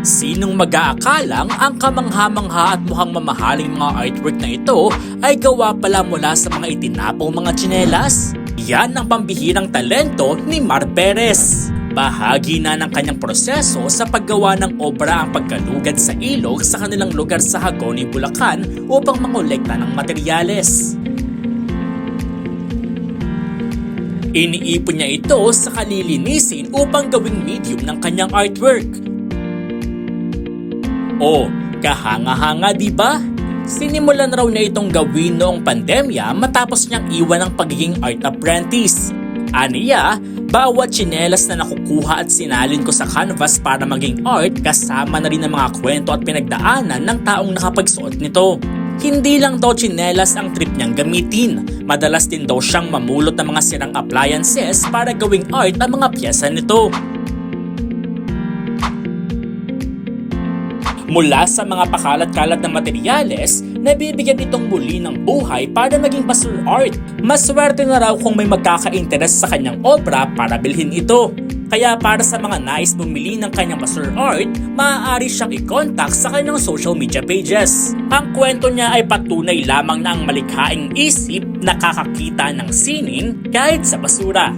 Sinong mag-aakalang ang kamangha-mangha at mukhang mamahaling mga artwork na ito ay gawa pala mula sa mga itinapong mga tsinelas? Yan ang pambihirang talento ni Mar Perez. Bahagi na ng kanyang proseso sa paggawa ng obra ang pagkalugad sa ilog sa kanilang lugar sa Hagoni, Bulacan upang mangolekta ng materyales. Iniipon niya ito sa kalilinisin upang gawing medium ng kanyang artwork. O, kahanga-hanga di ba? Sinimulan raw niya itong gawin noong pandemya matapos niyang iwan ang pagiging art apprentice. Aniya, bawat tsinelas na nakukuha at sinalin ko sa canvas para maging art kasama na rin ang mga kwento at pinagdaanan ng taong nakapagsuot nito. Hindi lang daw tsinelas ang trip niyang gamitin. Madalas din daw siyang mamulot ng mga sirang appliances para gawing art ang mga pyesa nito. Mula sa mga pakalat-kalat na materyales, nabibigyan itong muli ng buhay para maging basur art. Maswerte na raw kung may magkaka-interest sa kanyang obra para bilhin ito. Kaya para sa mga nais bumili ng kanyang basur art, maaari siyang i-contact sa kanyang social media pages. Ang kwento niya ay patunay lamang na ang malikhaing isip nakakakita ng sining kahit sa basura.